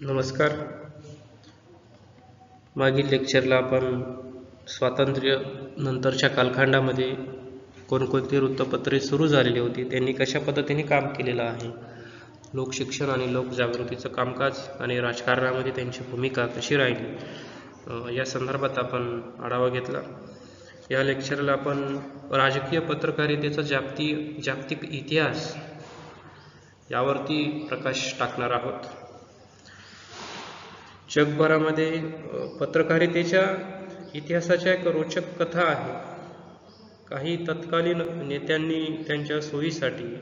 नमस्कार. मागील लेक्चरला आपण स्वातंत्र्य नंतरच्या कालखंडामध्ये कोणकोणती वृत्तपत्रे सुरू झालेली होती त्यांनी कशा पद्धतीने काम केलेलं आहे लोकशिक्षण आणि लोकजागृतीचं कामकाज आणि राजकारणामध्ये त्यांची भूमिका कशी राहिली या संदर्भात आपण आढावा घेतला. या लेक्चरला आपण राजकीय पत्रकारितेचा जागती जागतिक इतिहास यावरती प्रकाश टाकणार आहोत. जगभरामध्ये पत्रकारितेच्या इतिहासाच्या एक रोचक कथा आहे. काही तत्कालीन नेत्यांनी त्यांच्या सोयीसाठी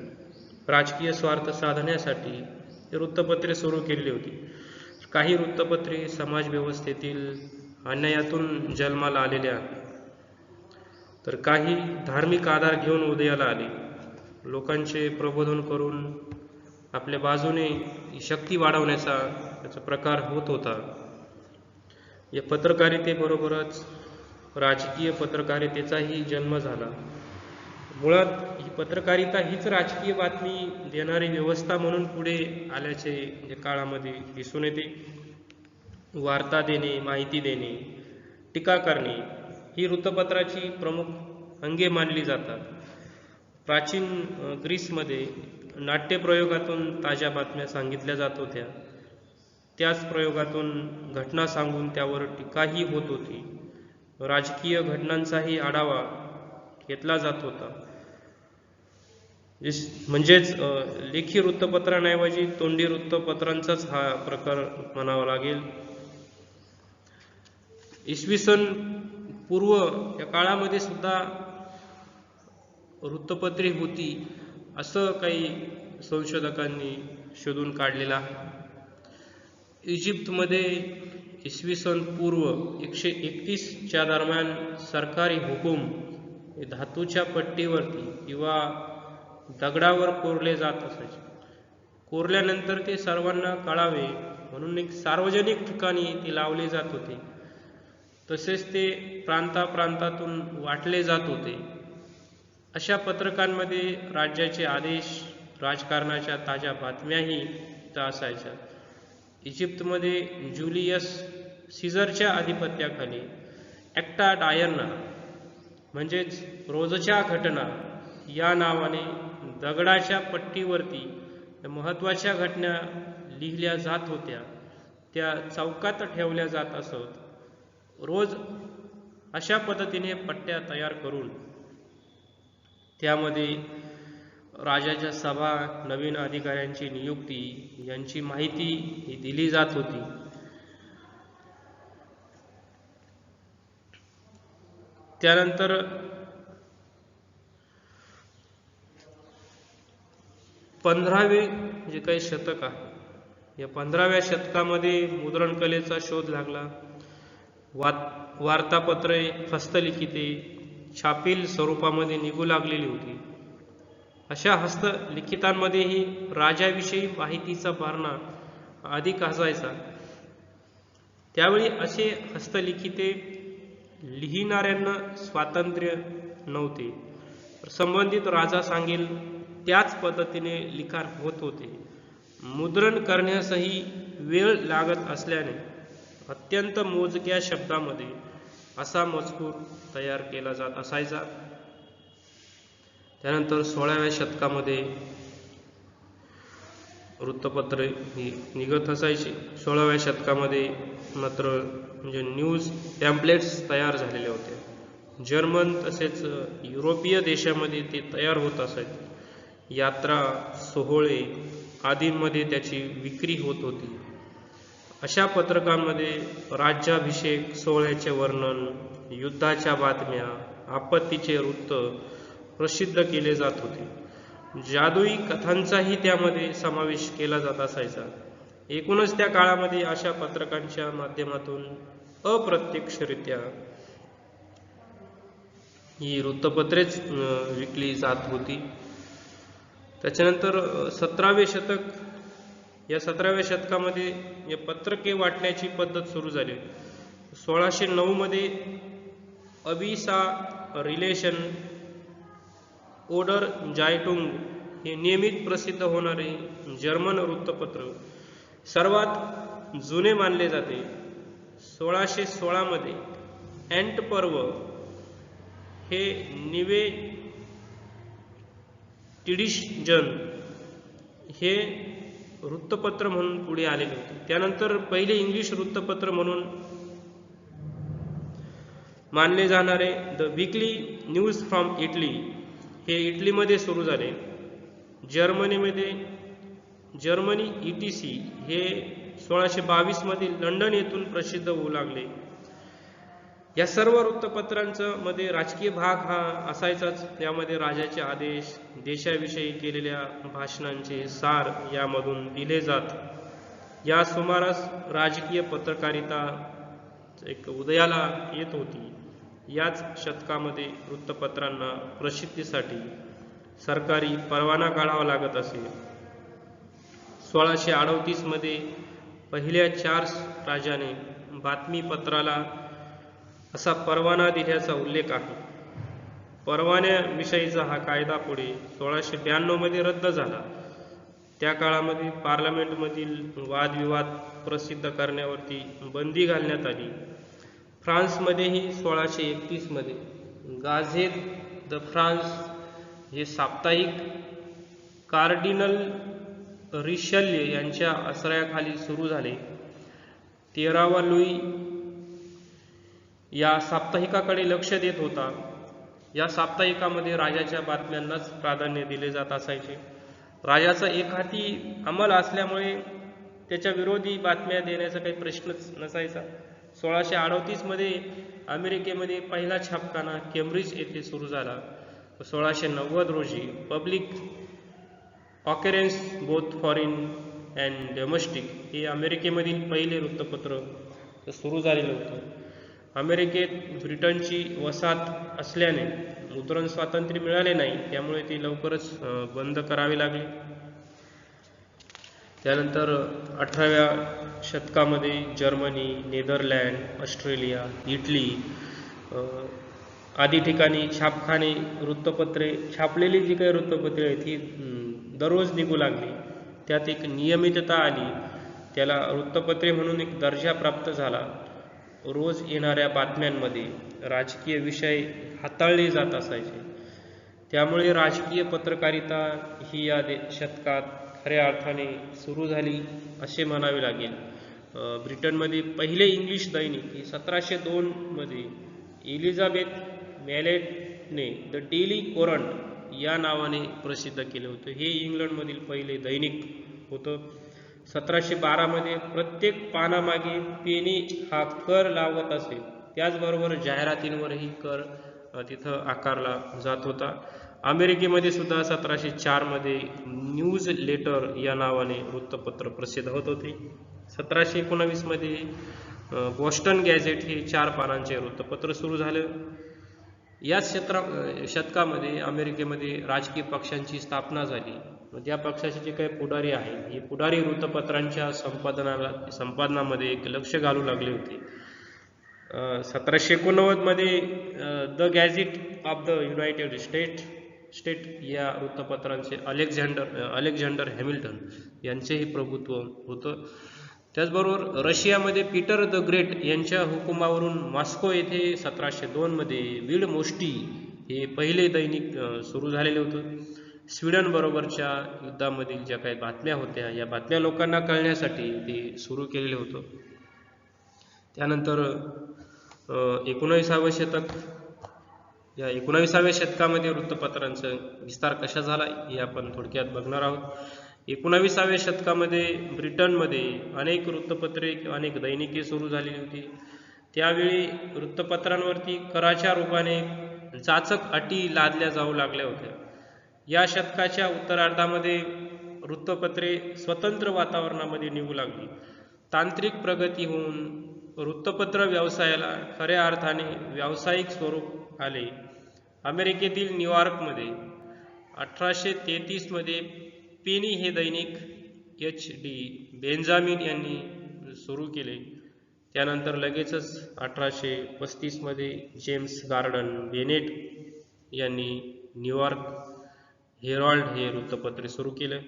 राजकीय स्वार्थ साधण्यासाठी वृत्तपत्रे सुरू केली होती. काही वृत्तपत्रे समाजव्यवस्थेतील अन्यायातून जन्माला आलेल्या आहेत. तर काही धार्मिक आधार घेऊन उदयाला आले. लोकांचे प्रबोधन करून आपल्या बाजूने शक्ती वाढवण्याचा त्याचा प्रकार होत होता. या पत्रकारितेबरोबरच राजकीय पत्रकारितेचाही जन्म झाला. मुळात ही पत्रकारिता हीच राजकीय बातमी देणारी व्यवस्था म्हणून पुढे आल्याचे या काळामध्ये दिसून येते. वार्ता देणे माहिती देणे टीका करणे ही वृत्तपत्राची प्रमुख अंगे मानली जातात. प्राचीन ग्रीसमध्ये नाट्यप्रयोगातून ताज्या बातम्या सांगितल्या जात होत्या. त्याच प्रयोगातून घटना सांगून त्यावर टीकाही होत होती. राजकीय घटनांचाही आढावा घेतला जात होता. म्हणजेच लेखी वृत्तपत्रांऐवजी तोंडी वृत्तपत्रांचाच हा प्रकार म्हणावा लागेल. इसवी सन पूर्व या काळामध्ये सुद्धा वृत्तपत्रे होती. असं काही संशोधकांनी शोधून काढलेलं. आहे इजिप्तमध्ये इसवी सन पूर्व एकशे एकतीसच्या दरम्यान सरकारी हुकूम हे धातूच्या पट्टीवरती किंवा दगडावर कोरले जात असायचे. कोरल्यानंतर ते सर्वांना कळावे म्हणून एक सार्वजनिक ठिकाणी ते लावले जात होते. तसेच ते प्रांताप्रांतातून वाटले जात होते. अशा पत्रकांमध्ये राज्याचे आदेश राजकारणाच्या ताज्या बातम्याही तिथं असायच्या. इजिप्तमध्ये जुलियस सीझरच्या आधिपत्याखाली ॲक्टा डायरना म्हणजेच रोजच्या घटना या नावाने दगडाच्या पट्टीवरती महत्त्वाच्या घटना लिहिल्या जात होत्या. त्या चौकात ठेवल्या जात असत. रोज अशा पद्धतीने पट्ट्या तयार करून त्यामध्ये राजाच्या सभा नवीन अधिकाऱ्यांची नियुक्ती यांची माहिती ही दिली जात होती. त्यानंतर पंधरावे जे काही शतक आहे या पंधराव्या शतकामध्ये मुद्रणकलेचा शोध लागला. वा वार्तापत्रे हस्तलिखिते छापील स्वरूपामध्ये निघू लागलेली होती. अशा हस्तलिखितांमध्येही राजाविषयी माहितीचा भरणा अधिक असायचा त्यावेळी असे हस्तलिखिते लिहिणाऱ्यांना स्वातंत्र्य नव्हते. संबंधित राजा सांगेल त्याच पद्धतीने लिखाण होत होते. मुद्रण करण्यासही वेळ लागत असल्याने अत्यंत मोजक्या शब्दामध्ये असा मजकूर तयार केला जात असायचा. त्यानंतर सोळाव्या शतकामध्ये वृत्तपत्रे ही निघत असायची. सोळाव्या शतकामध्ये मात्र म्हणजे न्यूज टॅम्पलेट्स तयार झालेले होते. जर्मन तसेच युरोपीय देशामध्ये ते तयार होत असायचे. यात्रा सोहळे आदींमध्ये त्याची विक्री होत होती. अशा पत्रकांमध्ये राज्याभिषेक सोहळ्याचे वर्णन युद्धाच्या बातम्या आपत्तीचे वृत्त प्रसिद्ध केले जात होते. जादुई कथांचाही त्यामध्ये समावेश केला जात असायचा. एकूणच त्या काळामध्ये अशा पत्रकांच्या माध्यमातून अप्रत्यक्षरित्या ही वृत्तपत्रेच विकली जात होती. त्याच्यानंतर सतरावे शतक या सतराव्या शतकामध्ये हे पत्रके वाटण्याची पद्धत सुरू झाली. सोळाशे नऊमध्ये अबिसा रिलेशन ओडर जायटुंग हे नियमित प्रसिद्ध होणारे जर्मन वृत्तपत्र. सर्वात जुने मानले जाते. सोळाशे सोळामध्ये अँट पर्व हे निवे टिडिशजन हे वृत्तपत्र म्हणून पुढे आलेले होते. त्यानंतर पहिले इंग्लिश वृत्तपत्र म्हणून मानले जाणारे the Weekly News from Italy हे इटलीमध्ये सुरू झाले. जर्मनीमध्ये जर्मनी ई टी सी हे सोळाशे बावीसमधील लंडन येथून प्रसिद्ध होऊ लागले. या सर्व वृत्तपत्रांचं मध्ये राजकीय भाग हा असायचाच. त्यामध्ये राजाचे आदेश देशाविषयी केलेल्या भाषणांचे सार यामधून दिले जात. या सुमारास राजकीय पत्रकारिता एक उदयाला येत होती. याच शतकामध्ये वृत्तपत्रांना प्रसिद्धीसाठी सरकारी परवाना काढावा लागत असे. सोळाशे अडतीसमध्ये पहिल्या चार राजाने बातमीपत्राला असा परवाना दिल्याचा उल्लेख आहे. परवान्याविषयीचा हा कायदा पुढे सोळाशे ब्याण्णवमध्ये रद्द झाला. त्या काळामध्ये पार्लमेंटमधील वादविवाद प्रसिद्ध करण्यावरती बंदी घालण्यात आली. फ्रान्समध्येही सोळाशे एकतीसमध्ये गाझेत द फ्रान्स हे साप्ताहिक कार्डिनल रिशल्य यांच्या आश्रयाखाली सुरू झाले. तेरावा लुई या साप्ताहिकाकडे लक्ष देत होता. या साप्ताहिकामध्ये राजाच्या बातम्यांनाच प्राधान्य दिले जात असायचे. राजाचा एक हाती अंमल असल्यामुळे त्याच्या विरोधी बातम्या देण्याचा काही प्रश्नच नसायचा. सोळाशे अडतीसमध्ये अमेरिकेमध्ये पहिला छापखाना केम्ब्रिज येथे सुरू झाला. सोळाशे नव्वद रोजी Publick Occurrences Both Foreign and Domestic हे अमेरिकेमधील पहिले वृत्तपत्र सुरू झालेलं होतं. अमेरिकेत ब्रिटनची वसाहत असल्याने मुद्रण स्वातंत्र्य मिळाले नाही त्यामुळे ती लवकरच बंद करावी लागली. त्यानंतर अठराव्या शतकामध्ये जर्मनी नेदरलँड ऑस्ट्रेलिया इटली आदी ठिकाणी छापखाने वृत्तपत्रे छापलेली जी काही वृत्तपत्रे आहेत ही दररोज निघू लागली. त्यात एक नियमितता आली. त्याला वृत्तपत्रे म्हणून एक दर्जा प्राप्त झाला. रोज येणाऱ्या बातम्यांमध्ये राजकीय विषय हाताळले जात असायचे. त्यामुळे राजकीय पत्रकारिता ही या दे शतकात खऱ्या अर्थाने सुरू झाली असे म्हणावे लागेल. ब्रिटनमध्ये पहिले इंग्लिश दैनिक हे सतराशे दोनमध्ये एलिझाबेथ मॅलेटने द डेली कोरंट या नावाने प्रसिद्ध केले होतं. हे इंग्लंडमधील पहिले दैनिक होतं. सतराशे बारामध्ये प्रत्येक पानामागे पेनी हा कर लावत असे. त्याचबरोबर जाहिरातींवरही कर तिथं आकारला जात होता. अमेरिकेमध्ये सुद्धा सतराशे चारमध्ये न्यूज लेटर या नावाने वृत्तपत्र प्रसिद्ध होत होते. सतराशे एकोणावीसमध्ये बॉस्टन गॅझेट हे चार पानांचे वृत्तपत्र सुरू झालं. याच क्षेत्रा शतकामध्ये अमेरिकेमध्ये राजकीय पक्षांची स्थापना झाली. व त्या पक्षाचे जे काही पुढारी आहेत हे पुढारी वृत्तपत्रांच्या संपादनाला संपादनामध्ये एक लक्ष घालू लागले होते. सतराशे एकोणनव्वदमध्ये the Gazette of the United State State या वृत्तपत्रांचे अलेक्झांडर अलेक्झांडर हॅमिल्टन यांचेही प्रभुत्व होतं. त्याचबरोबर रशियामध्ये पीटर द ग्रेट यांच्या हुकुमावरून मॉस्को येथे सतराशे दोनमध्ये विड मोष्टी हे पहिले दैनिक सुरू झालेले होतं. स्वीडनबरोबरच्या युद्धामधील ज्या काही बातम्या होत्या या बातम्या लोकांना कळण्यासाठी ते सुरू केलेलं होतं. त्यानंतर अ, एकोणाविसावं शतक या एकोणाविसाव्या शतकामध्ये वृत्तपत्रांचा विस्तार कशा झाला हे आपण थोडक्यात बघणार आहोत. एकोणाविसाव्या शतकामध्ये ब्रिटनमध्ये अनेक वृत्तपत्रे किंवा अनेक दैनिके सुरू झालेली होती. त्यावेळी वृत्तपत्रांवरती कराच्या रूपाने जाचक अटी लादल्या जाऊ लागल्या होत्या. या शतकाच्या उत्तरार्धामध्ये वृत्तपत्रे स्वतंत्र वातावरणामध्ये निघू लागली. तांत्रिक प्रगती होऊन वृत्तपत्र व्यवसायाला खऱ्या अर्थाने व्यावसायिक स्वरूप आले. अमेरिकेतील न्यूयॉर्कमध्ये अठराशे तेहतीसमध्ये पेनी हे दैनिक एच डी बेंजामिन यांनी सुरू केले. त्यानंतर लगेचच अठराशे पस्तीसमध्ये जेम्स गार्डन बेनेट यांनी न्यूयॉर्क हेरॉल्ड हे वृत्तपत्र सुरू केलं.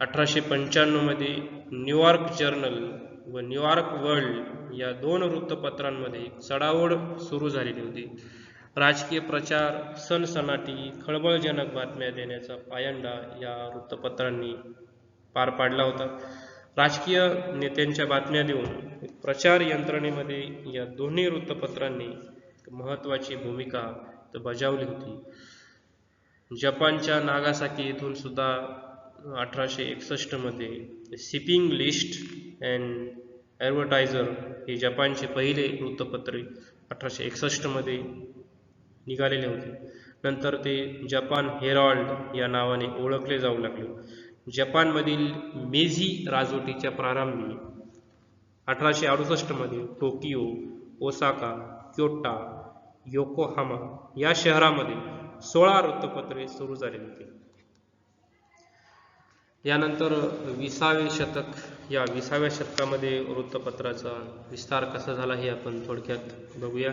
अठराशे पंच्याण्णवमध्ये न्यूयॉर्क जर्नल व न्यूयॉर्क वर्ल्ड या दोन वृत्तपत्रांमध्ये चढाओढ सुरू झालेली होती. राजकीय प्रचार सनसनाटी खळबळजनक बातम्या देण्याचा पायंडा या वृत्तपत्रांनी पार पाडला होता. राजकीय नेत्यांच्या बातम्या देऊन प्रचार यंत्रणेमध्ये या दोन्ही वृत्तपत्रांनी महत्त्वाची भूमिका बजावली होती. जपानच्या नागासाकी येथून सुद्धा अठराशे एकसष्टमध्ये सिपिंग लिस्ट अँड ॲडव्हर्टायझर हे जपानचे पहिले वृत्तपत्रे अठराशे एकसष्टमध्ये निघालेले होते. नंतर ते जपान हेरॉल्ड या नावाने ओळखले जाऊ लागले. जपानमधील मेझी राजवटीच्या प्रारंभी अठराशे अडुसष्टमध्ये टोकियो ओसाका क्योटा योकोहामा या शहरामध्ये सोळा वृत्तपत्रे सुरू झाली होती. यानंतर विसावे शतक या विसाव्या शतकामध्ये वृत्तपत्राचा विस्तार कसा झाला हे आपण थोडक्यात बघूया.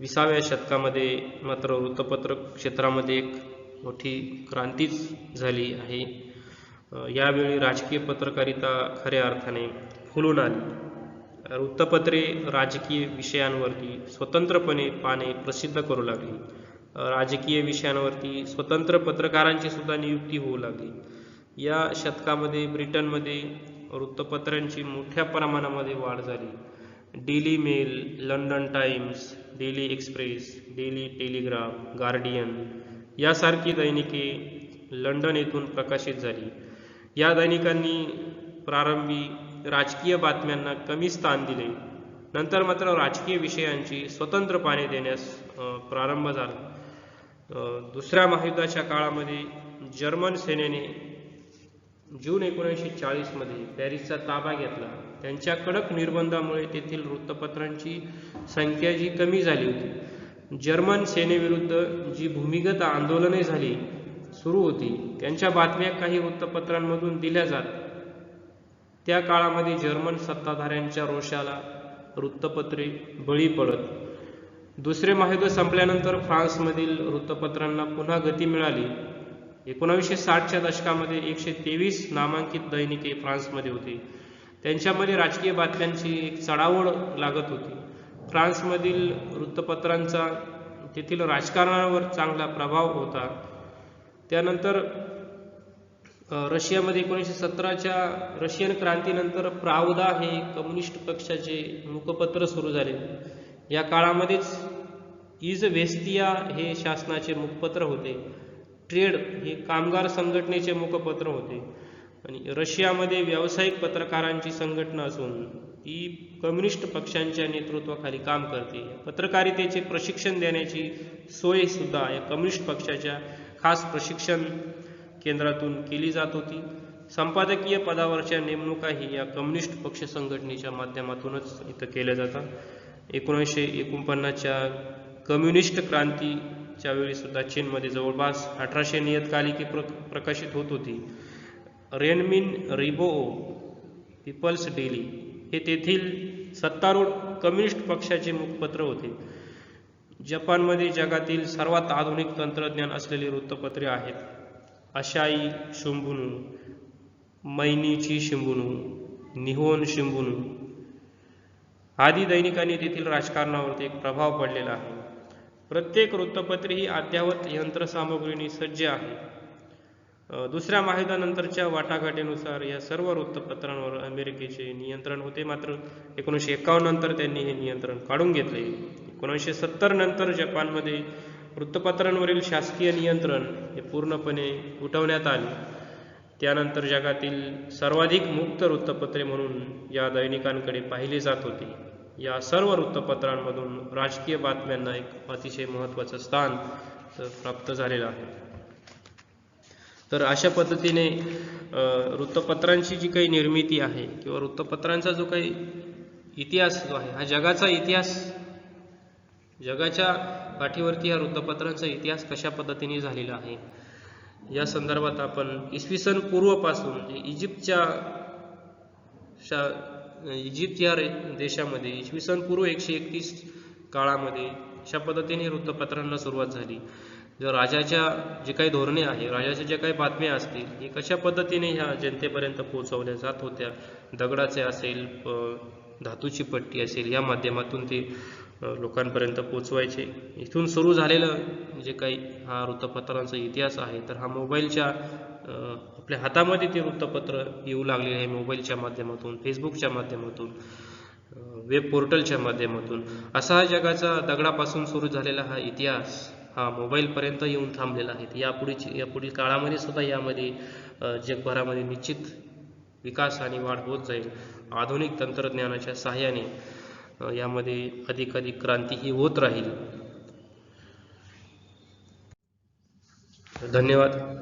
विसाव्या शतकामध्ये मात्र वृत्तपत्र क्षेत्रामध्ये एक मोठी क्रांतीच झाली आहे. यावेळी राजकीय पत्रकारिता खऱ्या अर्थाने फुलून आली. वृत्तपत्रे राजकीय विषयांवरती स्वतंत्रपणे पाने प्रसिद्ध करू लागली. राजकीय विषयांवरती स्वतंत्र पत्रकारांची सुद्धा नियुक्ती होऊ लागली. या शतकामध्ये ब्रिटनमध्ये वृत्तपत्रांची मोठ्या प्रमाणामध्ये वाढ झाली. Daily Mail London Times Daily Express Daily Telegraph Guardian यासारखी दैनिके लंडन येथून प्रकाशित झाली. या दैनिकांनी प्रारंभी राजकीय बातम्यांना कमी स्थान दिले. नंतर मात्र राजकीय विषयांची स्वतंत्र पाने देण्यास प्रारंभ झाला. दुसऱ्या महायुद्धाच्या काळामध्ये जर्मन सेनेने जून एकोणीसशे चाळीसमध्ये पॅरिसचा ताबा घेतला. त्यांच्या कडक निर्बंधामुळे तेथील वृत्तपत्रांची संख्या जी कमी झाली होती जर्मन सेनेविरुद्ध जी भूमिगत आंदोलने झाली सुरू होती. त्यांच्या बातम्या काही वृत्तपत्रांमधून दिल्या जात. त्या काळामध्ये जर्मन सत्ताधाऱ्यांच्या रोषाला वृत्तपत्रे बळी पडत. दुसरे महायुद्ध संपल्यानंतर फ्रान्समधील वृत्तपत्रांना पुन्हा गती मिळाली. एकोणावीसशे साठच्या दशकामध्ये एकशे तेवीस नामांकित दैनिके फ्रान्समध्ये होती. त्यांच्यामध्ये राजकीय बातम्यांची एक चढावळ लागत होती. फ्रान्समधील वृत्तपत्रांचा तेथील राजकारणावर चांगला प्रभाव होता. त्यानंतर रशियामध्ये एकोणीसशे सतराच्या रशियन क्रांतीनंतर प्रावदा हे कम्युनिस्ट पक्षाचे मुखपत्र सुरू झाले. या काळामध्येच इज वेस्तिया हे शासनाचे मुखपत्र होते. ट्रेड हे कामगार संघटनेचे मुखपत्र होते. आणि रशियामध्ये व्यावसायिक पत्रकारांची संघटना असून ती कम्युनिस्ट पक्षांच्या नेतृत्वाखाली काम करते. पत्रकारितेचे प्रशिक्षण देण्याची सोयसुद्धा या कम्युनिस्ट पक्षाच्या खास प्रशिक्षण केंद्रातून केली जात होती. संपादकीय पदावरच्या नेमणुकाही या कम्युनिस्ट पक्ष संघटनेच्या माध्यमातूनच इथं केल्या जातात. एकोणीसशे एकोणपन्नासच्या कम्युनिस्ट क्रांतीच्या वेळीसुद्धा चीनमध्ये जवळपास अठराशे नियतकालिके प्र प्रकाशित होत होती. रेनमिन रिबो पीपल्स डेली हे तेथील सत्तारूढ कम्युनिस्ट पक्षाचे मुखपत्र होते. जपानमध्ये जगातील सर्वात आधुनिक तंत्रज्ञान असलेली वृत्तपत्रे आहेत. अशाई शिंबुनू मैनीची शिंबुनू निहोन शिंबुनू आदी दैनिकांनी तेथील राजकारणावरती एक प्रभाव पडलेला आहे. प्रत्येक वृत्तपत्रे ही अद्ययावत यंत्रसामुग्रीने सज्ज आहे. दुसऱ्या महायुद्धानंतरच्या वाटाघाटीनुसार या सर्व वृत्तपत्रांवर अमेरिकेचे नियंत्रण होते. मात्र एकोणीसशे एकावन्न नंतर त्यांनी हे नियंत्रण काढून घेतले. एकोणीसशे सत्तर नंतर जपानमध्ये वृत्तपत्रांवरील शासकीय नियंत्रण हे पूर्णपणे उठवण्यात आले. त्यानंतर जगातील सर्वाधिक मुक्त वृत्तपत्रे म्हणून या दैनिकांकडे पाहिले जात होते. या सर्व वृत्तपत्रांमधून राजकीय बातम्यांना एक अतिशय महत्त्वाचं स्थान प्राप्त झालेलं आहे. तर अशा पद्धतीने वृत्तपत्रांची जी काही निर्मिती आहे किंवा वृत्तपत्रांचा जो काही इतिहास जो आहे हा जगाचा इतिहास? जगाच्या पाठीवरती हा वृत्तपत्रांचा इतिहास कशा पद्धतीने झालेला आहे? या संदर्भात आपण इसवी सन पूर्वपासून म्हणजे इजिप्तच्या शा इजिप्त या रे- देशामध्ये इसवी सन पूर्व एकशे एकतीस काळामध्ये अशा पद्धतीने वृत्तपत्रांना सुरुवात झाली. जर राजाच्या जे काही धोरणे आहे राजाच्या ज्या काही बातम्या असतील हे कशा पद्धतीने ह्या जनतेपर्यंत पोहोचवल्या जात होत्या? दगडाचे असेल धातूची पट्टी असेल या माध्यमातून ते लोकांपर्यंत पोचवायचे इथून सुरू झालेलं जे काही हा वृत्तपत्रांचा इतिहास आहे तर हा मोबाईलच्या आपल्या हातामध्ये ते वृत्तपत्र येऊ लागलेले आहे मोबाईलच्या माध्यमातून फेसबुकच्या माध्यमातून वेब पोर्टलच्या माध्यमातून. असा हा जगाचा दगडापासून सुरू झालेला हा इतिहास हा मोबाईलपर्यंत येऊन थांबलेला आहे. तर यापुढीची यापुढील काळामध्ये सुद्धा यामध्ये जगभरामध्ये निश्चित विकास आणि वाढ होत जाईल. आधुनिक तंत्रज्ञानाच्या सहाय्याने यामध्ये अधिक अधिक क्रांती ही होत राहील. धन्यवाद.